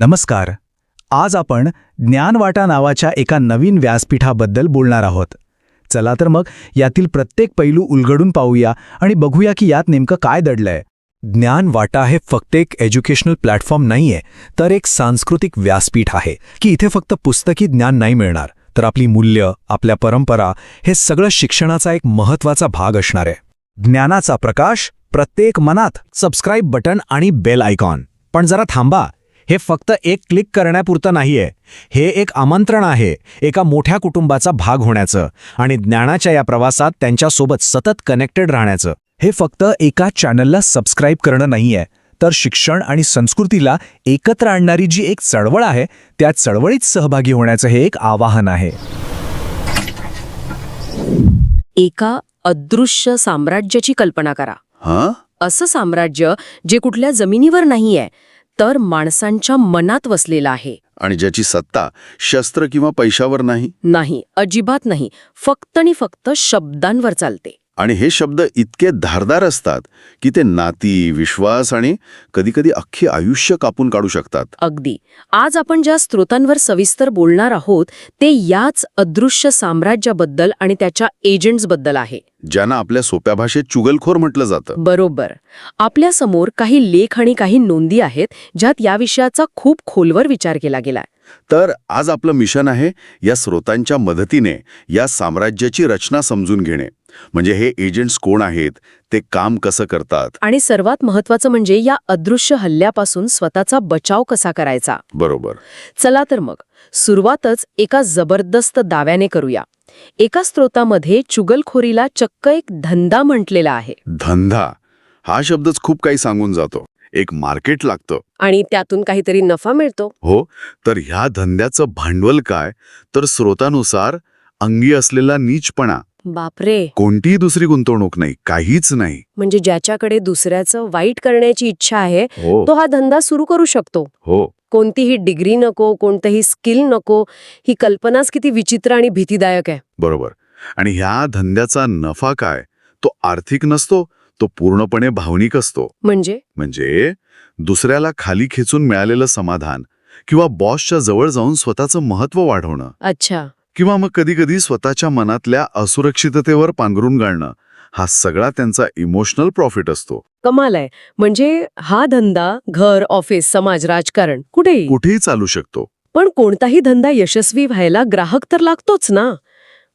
नमस्कार. आज आपण ज्ञानवाटा नावाच्या एका नवीन व्यासपीठाबद्दल बोलणार आहोत. चला तर मग यातील प्रत्येक पैलू उलगडून पाहूया आणि बघूया की यात नेमकं काय दडलंय. ज्ञानवाटा हे फक्त एक एज्युकेशनल प्लॅटफॉर्म नाहीये तर एक सांस्कृतिक व्यासपीठ आहे की इथे फक्त पुस्तकी ज्ञान नाही मिळणार तर आपली मूल्य आपल्या परंपरा हे सगळं शिक्षणाचा एक महत्त्वाचा भाग असणार आहे. ज्ञानाचा प्रकाश प्रत्येक मनात सबस्क्राईब बटन आणि बेल आयकॉन पण जरा थांबा हे फक्त एक क्लिक करण्यापुरतं नाहीये. हे एक आमंत्रण आहे एका मोठ्या कुटुंबाचा भाग होण्याचं आणि ज्ञानाच्या या प्रवासात त्यांच्यासोबत सतत कनेक्टेड राहण्याचं. हे फक्त एका चॅनलला सबस्क्राईब करणं नाहीये तर शिक्षण आणि संस्कृतीला एकत्र आणणारी जी एक चळवळ आहे त्या चळवळीत सहभागी होण्याचं हे एक आवाहन आहे. एका अदृश्य साम्राज्याची कल्पना करा. हा? असं साम्राज्य जे कुठल्या जमिनीवर नाहीये तर माणसांच्या मनात वसलेलं आहे. आणि ज्याची सत्ता शस्त्र किंवा पैशावर नाही? नाही अजिबात नाही. फक्त आणि फक्त शब्दांवर चालते. आणि हे शब्द इतके धारदार असतात की ते नाती विश्वास आणि कधीकधी अख्खी आयुष्य कापून काढू शकतात. अगदी. आज आपण ज्या स्रोतांवर सविस्तर बोलणार आहोत ते याच अदृश्य साम्राज्याबद्दल आणि त्याच्या एजंट्सबद्दल आहे. ज्यांना आपल्या सोप्या भाषेत चुगलखोर म्हटलं जातं. बरोबर. आपल्यासमोर काही लेख आणि काही नोंदी आहेत ज्यात या विषयाचा खूप खोलवर विचार केला गेलाय तर आज आपलं मिशन आहे या स्रोतांच्या मदतीने या साम्राज्याची रचना समजून घेणे. म्हणजे हे एजंट्स कोण आहेत ते काम कसं करतात? आणि सर्वात महत्वाचं म्हणजे या अदृश्य हल्ल्यापासून स्वतःचा बचाव कसा करायचा? बरोबर. चला तर मग सुरुवातच एका जबरदस्त दाव्याने करूया. एका स्रोतामध्ये चुगलखोरीला चक्क एक धंदा म्हटलेला आहे. धंदा? हा शब्दच खूप काही सांगून जातो. एक मार्केट लागतं. आणि त्यातून काहीतरी नफा मिळतो. हो तर ह्या धंद्याचं भांडवल काय? तर स्रोतानुसार अंगी असलेला नीचपणा. बापरे! कोणतीही दुसरी गुंतवणूक नाही काहीच नाही. म्हणजे ज्याच्याकडे दुसऱ्याचं वाईट करण्याची इच्छा आहे हो. तो हा धंदा सुरू करू शकतो. हो. कोणतीही डिग्री नको कोणतंही स्किल नको ही कल्पनाच किती विचित्र आणि भीतीदायक आहे. बरोबर. आणि ह्या धंद्याचा नफा काय? तो आर्थिक नसतो तो पूर्णपणे भावनिक असतो. म्हणजे? म्हणजे दुसऱ्याला खाली खेचून मिळालेलं समाधान किंवा बॉसच्या जवळ जाऊन स्वतःचं महत्त्व वाढवणं अच्छा. किंवा मग कधीकधी स्वतःच्या मनातल्या असुरक्षिततेवर पांघरून घालणं हा सगळा त्यांचा इमोशनल प्रॉफिट असतो. कमाल आहे. म्हणजे हा धंदा घर ऑफिस समाज राजकारण कुठेही. कुठेही चालू शकतो. पण कोणताही धंदा यशस्वी व्हायला ग्राहक तर लागतोच ना.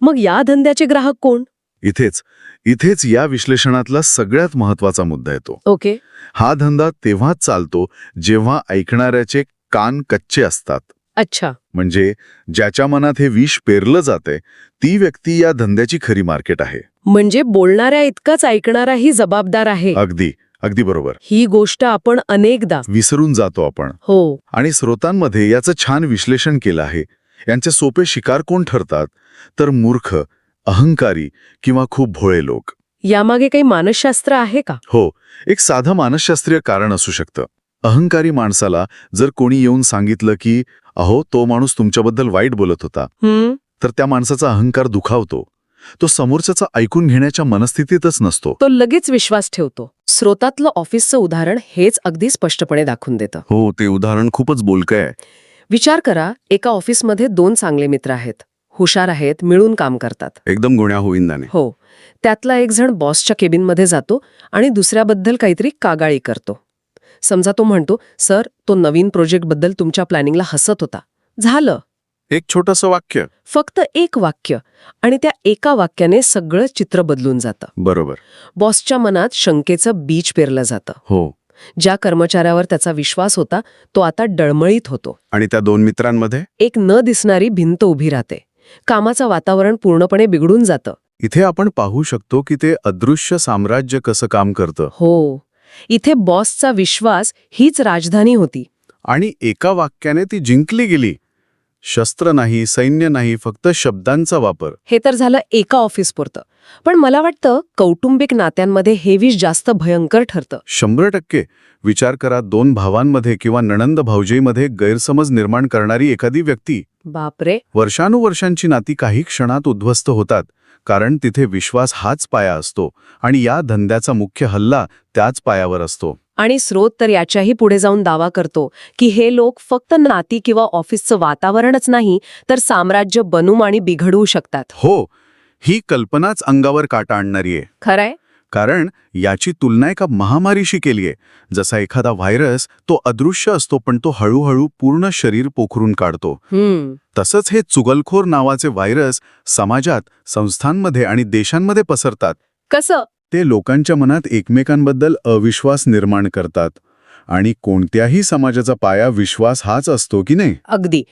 मग या धंद्याचे ग्राहक कोण? इथेच इथेच या विश्लेषणातला सगळ्यात महत्त्वाचा मुद्दा येतो. ओके. हा धंदा तेव्हाच चालतो जेव्हा ऐकणाऱ्याचे कान कच्चे असतात. अच्छा. म्हणजे ज्याच्या मनात हे विष पेरलं जाते ती व्यक्ती या धंद्याची खरी मार्केट आहे. म्हणजे बोलणाऱ्या इतकाच ऐकणाराही जबाबदार आहे. अगदी अगदी बरोबर. ही गोष्ट आपण अनेकदा विसरून जातो आपण. हो. आणि स्रोतांमध्ये याचं छान विश्लेषण केलं आहे. यांचे सोपे शिकार कोण ठरतात? तर मूर्ख अहंकारी किंवा खूप भोळे लोक. यामागे काही मानसशास्त्र आहे का? हो एक साधं मानसशास्त्रीय कारण असू शकतं. अहंकारी माणसाला जर कोणी येऊन सांगितलं की अहो तो माणूस तुमच्याबद्दल वाईट बोलत होता. तर त्या माणसाचा अहंकार दुखावतो. तो समोरच्याचा ऐकून घेण्याच्या मनस्थितीतच नसतो. तो लगेच विश्वास ठेवतो. स्रोतातलं ऑफिसचं उदाहरण हेच अगदी स्पष्टपणे दाखवून देतं. हो ते उदाहरण खूपच बोलकं आहे. विचार करा एका ऑफिसमध्ये दोन चांगले मित्र आहेत. हुशार आहेत मिळून काम करतात. एकदम गुण्या होईंदाने हो. त्यातला एक जण बॉसच्या केबिनमध्ये जातो आणि दुसऱ्याबद्दल काहीतरी कागाळी करतो. समजा तो म्हणतो सर तो नवीन प्रोजेक्टबद्दल तुमच्या प्लॅनिंगला हसत होता. झालं. एक छोटंसं वाक्य. फक्त एक वाक्य आणि त्या एका वाक्याने सगळं चित्र बदलून जातं. बरोबर. बॉसच्या मनात शंकेचं बीज पेरलं जातं. हो. ज्या कर्मचाऱ्यावर त्याचा विश्वास होता तो आता डळमळीत होतो. आणि त्या दोन मित्रांमध्ये? एक न दिसणारी भिंत उभी राहते. कामाचं वातावरण पूर्णपणे बिघडून जातं. इथे आपण पाहू शकतो की ते अदृश्य साम्राज्य कसं काम करतं. हो. इथे बॉसचा विश्वास हीच राजधानी होती. आणि एका वाक्याने ती जिंकली गेली. शस्त्र नाही सैन्य नाही फक्त शब्दांचा वापर. हे तर झालं एका ऑफिसपुरतं. पण मला वाटतं कौटुंबिक नात्यांमध्ये हे विष जास्त भयंकर ठरतं. शंभर टक्के. विचार करा दोन भावांमध्ये किंवा नणंद भाऊजेमध्ये गैरसमज निर्माण करणारी एखादी व्यक्ती. बापरे. वर्षानुवर्षांची नाती काही क्षणात उद्ध्वस्त होतात कारण तिथे विश्वास हाच पाया असतो आणि या धंद्याचा मुख्य हल्ला त्याच पायावर असतो. आणि स्रोत तर याच्याही पुढे जाऊन दावा करतो की हे लोक फक्त नाती किंवा ऑफिसचं वातावरणच नाही तर साम्राज्य बनवू आणि बिघडवू शकतात. हो ही कल्पनाच अंगावर काटा आणणारी आहे. खरंय? कारण याची तुलना एका महामारीशी केली आहे. जसा एखादा व्हायरस तो अदृश्य असतो पण तो हळूहळू पूर्ण शरीर पोखरून काढतो. हम्म. तसंच हे चुगलखोर नावाचे व्हायरस समाजात संस्थांमध्ये आणि देशांमध्ये पसरतात. कसं? ते लोकांच्या मनात एकमेकांबद्दल अविश्वास निर्माण करतात. आणि कोणत्याही समाजाचा पाया विश्वास हाच असतो की नाही? अगदी.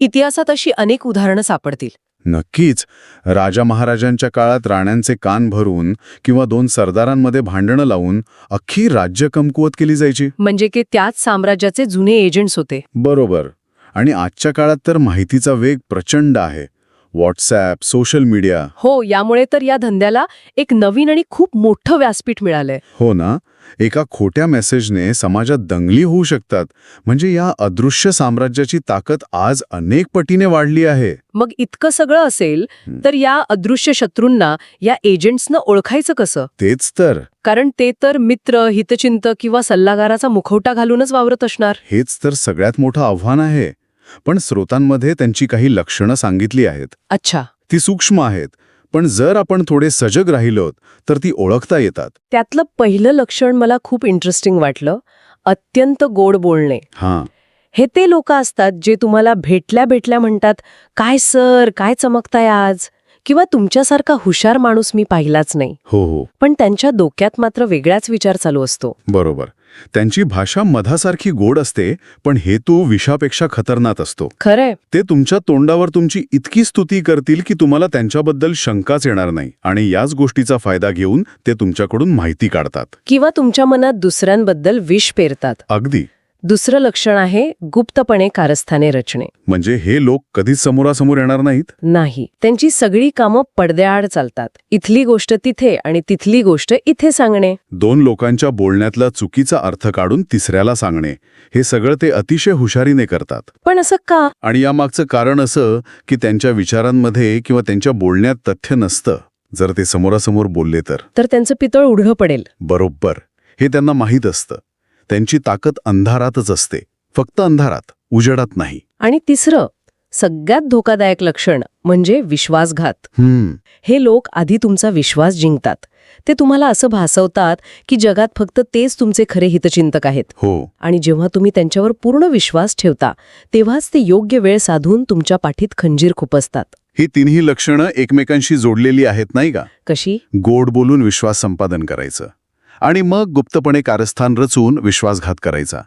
इतिहासात अशी अनेक उदाहरणं सापडतील. नक्कीच. राजा महाराजांच्या काळात राण्यांचे कान भरून किंवा दोन सरदारांमध्ये भांडणं लावून अख्खी राज्य कमकुवत केली जायची. म्हणजे की त्याच साम्राज्याचे जुने एजंट्स होते. बरोबर. आणि आजच्या काळात तर माहितीचा वेग प्रचंड आहे. व्हॉट्सॲप सोशल मीडिया हो यामुळे तर या धंद्याला एक नवीन आणि खूप मोठं व्यासपीठ मिळालंय. हो ना? एका खोट्या मेसेजने समाजात दंगली होऊ शकतात. म्हणजे या अदृश्य साम्राज्याची ताकद आज अनेक पटीने वाढली आहे. मग इतकं सगळं असेल. तर या अदृश्य शत्रूंना या एजंट्सनं ओळखायचं कसं? तेच तर. कारण ते तर मित्र हितचिंतक किंवा सल्लागाराचा मुखवटा घालूनच वावरत असणार. हेच तर सगळ्यात मोठं आव्हान आहे. पण स्रोतांमध्ये त्यांची काही लक्षणं सांगितली आहेत. अच्छा. ती सूक्ष्म आहेत पण जर आपण थोडे सजग राहिलोत तर ती ओळखता येतात. त्यातलं पहिलं लक्षण मला खूप इंटरेस्टिंग वाटलं अत्यंत गोड बोलणे. हां. हे ते लोक असतात जे तुम्हाला भेटल्या भेटल्या म्हणतात काय सर काय चमकताय आज? किंवा तुमच्यासारखा हुशार माणूस मी पाहिलाच नाही. हो हो. पण त्यांच्या डोक्यात मात्र वेगळाच विचार चालू असतो. बरोबर. त्यांची भाषा मधासारखी गोड असते पण हेतू विषापेक्षा खतरनाक असतो. खरंय. ते तुमच्या तोंडावर तुमची इतकी स्तुती करतील की तुम्हाला त्यांच्याबद्दल शंकाच येणार नाही आणि याच गोष्टीचा फायदा घेऊन ते तुमच्याकडून माहिती काढतात. किंवा तुमच्या मनात दुसऱ्यांबद्दल विष पेरतात. अगदी. दुसरं लक्षण आहे गुप्तपणे कारस्थाने रचणे. म्हणजे हे लोक कधीच समोरासमोर येणार नाहीत? नाही. त्यांची सगळी कामं पडद्याआड चालतात. इथली गोष्ट तिथे आणि तिथली गोष्ट इथे सांगणे. दोन लोकांच्या बोलण्यातला चुकीचा अर्थ काढून तिसऱ्याला सांगणे. हे सगळं ते अतिशय हुशारीने करतात. पण असं का? आणि यामागचं कारण असं की त्यांच्या विचारांमध्ये किंवा त्यांच्या बोलण्यात तथ्य नसतं. जर ते समोरासमोर बोलले तर. तर त्यांचं पितळ उघडं पडेल. बरोबर. हे त्यांना माहीत असतं. त्यांची ताकद अंधारातच असते. फक्त अंधारात उजेडात नाही. आणि तिसरं सगळ्यात धोकादायक लक्षण म्हणजे विश्वासघात. हम्म. हे लोक आधी तुमचा विश्वास जिंकतात. ते तुम्हाला असं भासवतात की जगात फक्त तेच तुमचे खरे हितचिंतक आहेत. हो. आणि जेव्हा तुम्ही त्यांच्यावर पूर्ण विश्वास ठेवता तेव्हाच ते योग्य वेळ साधून तुमच्या पाठीत खंजीर खुपसतात. ही तिन्ही लक्षणं एकमेकांशी जोडलेली आहेत नाही का? कशी? गोड बोलून विश्वास संपादन करायचं. आणि मग गुप्तपणे कारस्थान रचून विश्वासघात करायचा.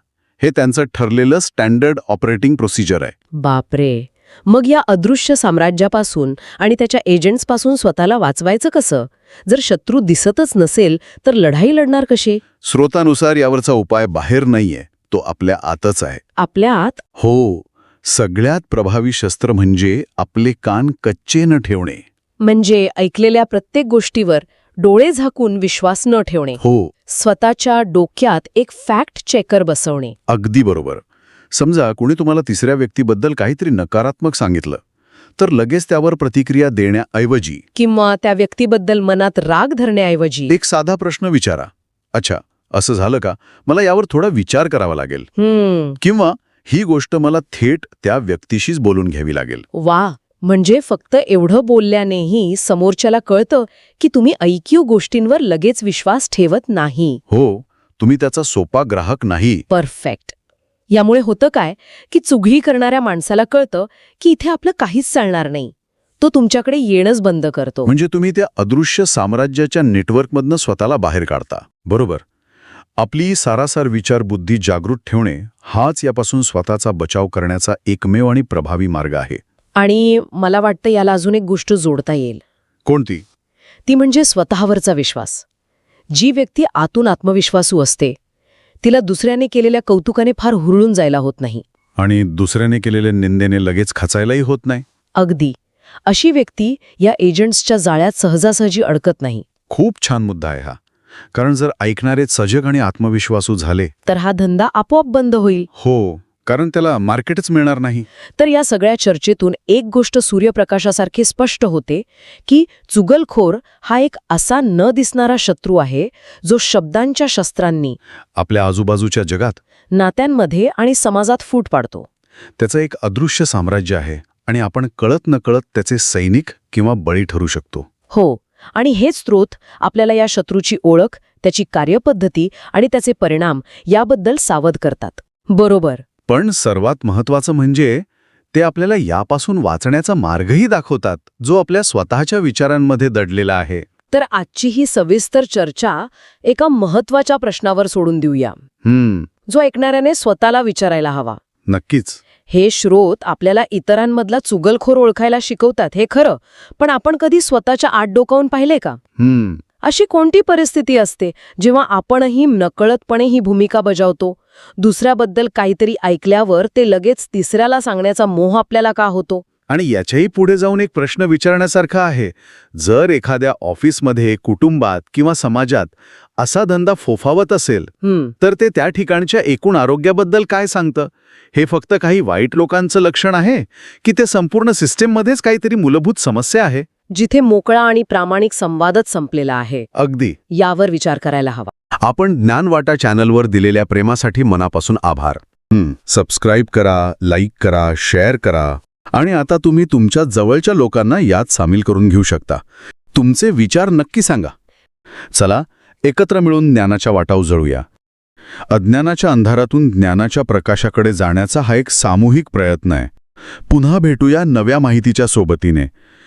हे त्यांचं ठरलेलं स्टँडर्ड ऑपरेटिंग प्रोसिजर आहे. बापरे. मग या अदृश्य साम्राज्यापासून आणि त्याच्या एजंट्सपासून स्वतःला वाचवायचं कसं? जर शत्रू दिसतच नसेल तर लढाई लढणार कशी? स्रोतानुसार यावरचा उपाय बाहेर नाहीये. तो आपल्या आतच आहे. आपल्या आत? हो. सगळ्यात प्रभावी शस्त्र म्हणजे आपले कान कच्चे न ठेवणे. म्हणजे ऐकलेल्या प्रत्येक गोष्टीवर डोळे झाकून विश्वास न ठेवणे. हो. स्वतःच्या डोक्यात एक फॅक्ट चेकर बसवणे. अगदी बरोबर. समजा कुणी तुम्हाला तिसऱ्या व्यक्तीबद्दल काहीतरी नकारात्मक सांगितलं तर लगेच त्यावर प्रतिक्रिया देण्याऐवजी किंवा त्या व्यक्तीबद्दल मनात राग धरण्याऐवजी एक साधा प्रश्न विचारा. अच्छा असं झालं का? मला यावर थोडा विचार करावा लागेल. किंवा ही गोष्ट मला थेट त्या व्यक्तीशीच बोलून घ्यावी लागेल. वा म्हणजे फक्त एवढं बोलल्यानेही समोरच्याला कळतं की तुम्ही ऐकीव गोष्टींवर लगेच विश्वास ठेवत नाही. हो तुम्ही त्याचा सोपा ग्राहक नाही. परफेक्ट. यामुळे होतं काय की चुघी करणाऱ्या माणसाला कळतं की इथे आपलं काहीच चालणार नाही. तो तुमच्याकडे येणंच बंद करतो. म्हणजे तुम्ही त्या अदृश्य साम्राज्याच्या नेटवर्कमधनं स्वतःला बाहेर काढता. बरोबर. आपली सारासार विचार बुद्धी जागृत ठेवणे हाच यापासून स्वतःचा बचाव करण्याचा एकमेव आणि प्रभावी मार्ग आहे. आणि मला वाटतं याला अजून एक गोष्ट जोडता येईल. कोणती? ती म्हणजे स्वतःवरचा विश्वास. जी व्यक्ती आतून आत्मविश्वासू असते तिला दुसऱ्याने केलेल्या कौतुकाने फार हुरळून जायला होत नाही. आणि दुसऱ्याने केलेल्या निंदेने लगेच खचायलाही होत नाही? अगदी. अशी व्यक्ती या एजंट्सच्या जाळ्यात सहजासहजी अडकत नाही. खूप छान मुद्दा आहे हा. कारण जर ऐकणारे सजग आणि आत्मविश्वासू झाले तर हा धंदा आपोआप बंद होईल. हो. कारण त्याला मार्केटच मिळणार नाही. तर या सगळ्या चर्चेतून एक गोष्ट सूर्यप्रकाशासारखी स्पष्ट होते की चुगलखोर हा एक असा न दिसणारा शत्रू आहे जो शब्दांच्या शस्त्रांनी आपल्या आजूबाजूच्या जगात नात्यांमध्ये आणि समाजात फूट पाडतो. त्याचं एक अदृश्य साम्राज्य आहे आणि आपण कळत नकळत त्याचे सैनिक किंवा बळी ठरू शकतो. हो आणि हेच स्रोत आपल्याला या शत्रूची ओळख त्याची कार्यपद्धती आणि त्याचे परिणाम याबद्दल सावध करतात. बरोबर. पण सर्वात महत्वाचं म्हणजे ते आपल्याला यापासून वाचण्याचा मार्गही दाखवतात जो आपल्या स्वतःच्या विचारांमध्ये दडलेला आहे. तर आजची ही सविस्तर चर्चा एका महत्त्वाच्या प्रश्नावर सोडून देऊया. जो ऐकणाऱ्याने स्वतःला विचारायला हवा. नक्कीच. हे श्रोत आपल्याला इतरांमधला चुगलखोर ओळखायला शिकवतात हे खरं. पण आपण कधी स्वतःच्या आत डोकावून पाहिले का? हम्म. अशी कोणती परिस्थिती असते जेव्हा आपणही नकळतपणे ही भूमिका बजावतो? दुसऱ्याबद्दल काहीतरी ऐकल्यावर ते लगेच तिसऱ्याला सांगण्याचा मोह आपल्याला का होतो? आणि याच्याही पुढे जाऊन एक प्रश्न विचारण्यासारखा आहे. जर एखाद्या ऑफिसमध्ये कुटुंबात किंवा समाजात असा धंदा फोफावत असेल तर ते त्या ठिकाणच्या एकूण आरोग्याबद्दल काय सांगतं? हे फक्त काही वाईट लोकांचं लक्षण आहे? की ते संपूर्ण सिस्टीममध्येच काहीतरी मूलभूत समस्या आहे? जिथे मोकळा आणि प्रामाणिक संवादच संपलेला आहे. अगदी. यावर विचार करायला हवा. आपण ज्ञानवाटा चॅनलवर दिलेल्या प्रेमासाठी मनापासून आभार. सबस्क्राईब करा लाईक करा शेअर करा आणि आता तुम्ही तुमच्या जवळच्या लोकांना यात सामील करून घेऊ शकता. तुमचे विचार नक्की सांगा. चला एकत्र मिळून ज्ञानाच्या वाटा उजळूया अज्ञानाच्या अंधारातून ज्ञानाच्या प्रकाशाकडे जाण्याचा हा एक सामूहिक प्रयत्न आहे. पुन्हा भेटूया नव्या माहितीच्या सोबतीने.